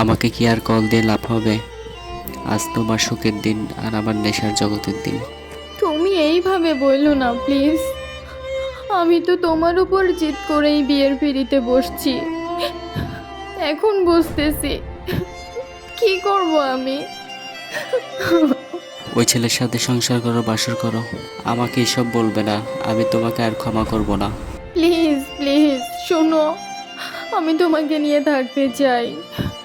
আমাকে কি আর কল দিয়ে লাভ হবে? আজ তোমার সুখের দিন আর আমার নেশার জগতের দিন। তুমি এইভাবে বলল না প্লিজ। আমি তো তোমার উপর জিত করেই বিয়ের পিড়িতে বসছি। এখন বুঝতেছি কি করব আমি? ওই ছেলের সাথে সংসার করো বাসর করো। আমাকে এসব বলবে না আমি তোমাকে আর ক্ষমা করব না। প্লিজ প্লিজ শোনো আমি তোমাকে নিয়ে থাকতে চাই।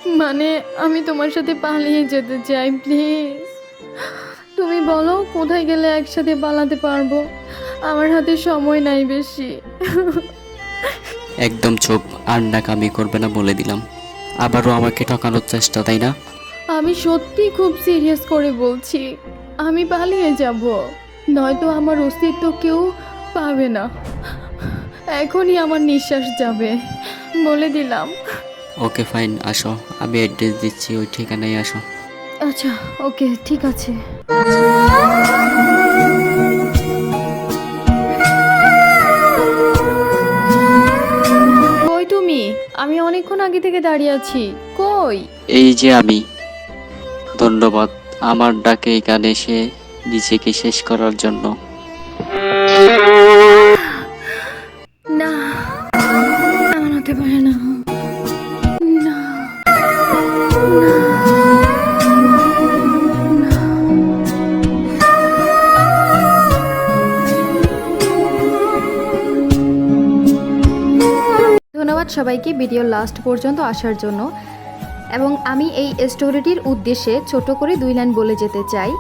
মানে আমি তোমার সাথে পালিয়ে যেতে চাই প্লিজ। তুমি বলো কোথায় গেলে একসাথে পালাতে পারব? আমার হাতে সময় নাই বেশি। একদম চোখ আর নাকামি করবে না বলে দিলাম। আবারও আমাকে ঠকানোর চেষ্টা তাই না? আমি সত্যি খুব সিরিয়াস করে বলছি। আমি পালিয়ে যাব। নয়তো আমার অস্তিত্ব কেউ পাবে না। এখনই আমার নিঃশ্বাস যাবে। বলে দিলাম। ওকে ফাইন আসো। আমি অ্যাড্রেস দিচ্ছি ওই ঠিকানায় আসো। আচ্ছা ওকে ঠিক আছে। কই তুমি? আমি অনেকক্ষণ আগে থেকে দাঁড়িয়ে আছি। কই? এই যে আমি। ধন্যবাদ। আমার ডাকে এখানে এসে নিজেকে শেষ করার জন্য। ধন্যবাদ সবাইকে ভিডিও লাস্ট পর্যন্ত আসার জন্য। এবং আমি এই স্টোরিটির উদ্দেশ্যে ছোট করে দুই লাইন বলে যেতে চাই।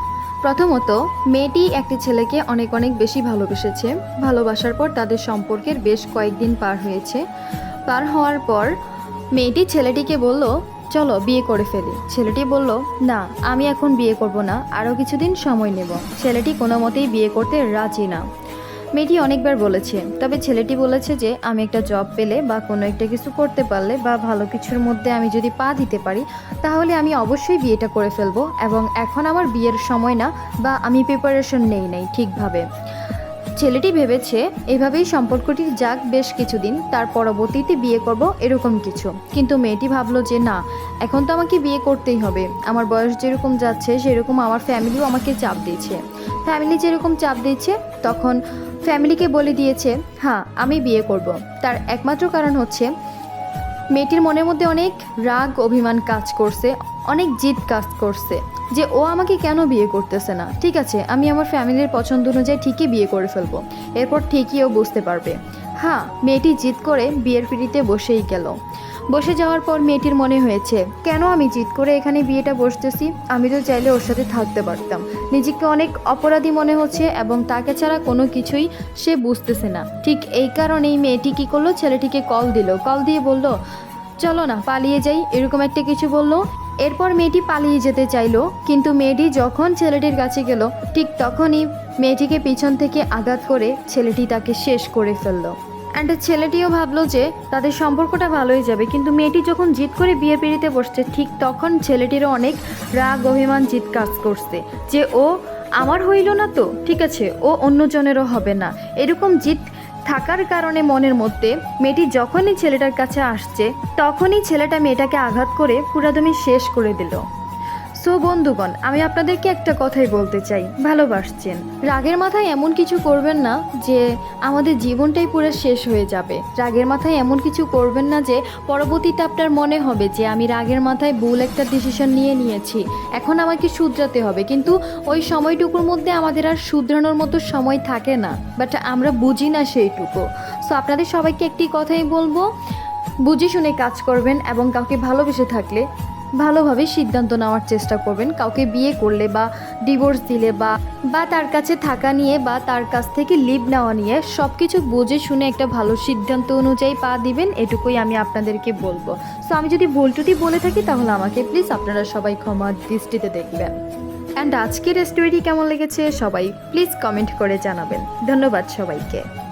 প্রথমত, মেয়েটি একটি ছেলেকে অনেক অনেক বেশি ভালোবেসেছে। ভালোবাসার পর তাদের সম্পর্কের বেশ কয়েকদিন পার হয়েছে। পার হওয়ার পর মেয়েটি ছেলেটিকে বলল, চলো বিয়ে করে ফেলি। ছেলেটি বলল, না, আমি এখন বিয়ে করব না, আরও কিছুদিন সময় নেব। ছেলেটি কোনো মতেই বিয়ে করতে রাজি না। মেয়েটি অনেকবার বলেছে, তবে ছেলেটি বলেছে যে, আমি একটা জব পেলে বা কোনো একটা কিছু করতে পারলে বা ভালো কিছুর মধ্যে আমি যদি পা দিতে পারি, তাহলে আমি অবশ্যই বিয়েটা করে ফেলব এবং এখন আমার বিয়ের সময় না বা আমি প্রিপারেশন নেই নাই ঠিকভাবে। ছেলেটি ভেবেছে, এভাবেই সম্পর্কটি যাক বেশ কিছুদিন, তার পরবর্তীতে বিয়ে করব এরকম কিছু। কিন্তু মেয়েটি ভাবলো যে, না, এখন তো আমাকে বিয়ে করতেই হবে। আমার বয়স যেরকম যাচ্ছে, সেরকম আমার ফ্যামিলিও আমাকে চাপ দিয়েছে। ফ্যামিলি যেরকম চাপ দিচ্ছে তখন ফ্যামিলিকে বলে দিয়েছে হ্যাঁ আমি বিয়ে করব। তার একমাত্র কারণ হচ্ছে, মেয়েটির মনের মধ্যে অনেক রাগ, অভিমান কাজ করছে, অনেক জিদ কাজ করছে যে ও আমাকে কেন বিয়ে করতেছে না? ঠিক আছে, আমি আমার ফ্যামিলির পছন্দ অনুযায়ী ঠিকই বিয়ে করে ফেলব। এরপর ঠিকই ও বুঝতে পারবে। হ্যাঁ মেয়েটি জিদ করে বিয়ের পিড়িতে বসেই গেল। বসে যাওয়ার পর মেয়েটির মনে হয়েছে, কেন আমি জিদ করে এখানে বিয়েটা বসতেছি? আমি তো চাইলে ওর সাথে থাকতে পারতাম। নিজেকে অনেক অপরাধী মনে হচ্ছে এবং তাকে ছাড়া কোনো কিছুই সে বুঝতেছে না। ঠিক এই কারণেই মেয়েটি কী করল? ছেলেটিকে কল দিল। কল দিয়ে বলল, চলো না, পালিয়ে যাই। এরকম একটা কিছু বলল। এরপর মেয়েটি পালিয়ে যেতে চাইলো, কিন্তু মেয়েটি যখন ছেলেটির কাছে গেল, ঠিক তখনই মেয়েটিকে পিছন থেকে আঘাত করে ছেলেটি তাকে শেষ করে ফেলল। অ্যান্ড ছেলেটিও ভাবলো যে তাদের সম্পর্কটা ভালোই যাবে। কিন্তু মেয়েটি যখন জিদ করে বিয়ে পিড়িতে বসছে, ঠিক তখন ছেলেটিরও অনেক রাগ, অভিমান জিত কাজ করছে যে, ও আমার হইল না তো? ঠিক আছে, ও অন্যজনেরও হবে না। এরকম জিদ থাকার কারণে মনের মধ্যে মেয়েটি যখনই ছেলেটার কাছে আসছে, তখনই ছেলেটা মেয়েটাকে আঘাত করে পুরাদমে শেষ করে দিল। সো বন্ধুগণ, আমি আপনাদেরকে একটা কথাই বলতে চাই। ভালোবাসছেন। রাগের মাথায় এমন কিছু করবেন না যে আমাদের জীবনটাই পুরো শেষ হয়ে যাবে। রাগের মাথায় এমন কিছু করবেন না যে পরবর্তীতে আপনার মনে হবে যে আমি রাগের মাথায় ভুল একটা ডিসিশন নিয়ে নিয়েছি। এখন আমাকে শুধরাতে হবে। কিন্তু ওই সময়টুকুর মধ্যে আমাদের আর শুধরানোর মতো সময় থাকে না। বাট আমরা বুঝি না সেইটুকু। সো আপনাদের সবাইকে একটি কথাই বলব। বুঝে শুনে কাজ করবেন এবং কাউকে ভালোবেসে থাকলে ভালোভাবে সিদ্ধান্ত নেওয়ার চেষ্টা করবেন। কাউকে বিয়ে করলে বা ডিভোর্স দিলে বা বা তার কাছে থাকা নিয়ে বা তার কাছ থেকে লিভ নেওয়া নিয়ে সব কিছু বুঝে শুনে একটা ভালো সিদ্ধান্ত অনুযায়ী পা দিবেন, এটুকুই আমি আপনাদেরকে বলব। সো আমি যদি ভুল টুটি বলে থাকি, তাহলে আমাকে প্লিজ আপনারা সবাই ক্ষমা দৃষ্টিতে দেখবেন। অ্যান্ড আজকের স্টোরিটি কেমন লেগেছে, সবাই প্লিজ কমেন্ট করে জানাবেন। ধন্যবাদ সবাইকে।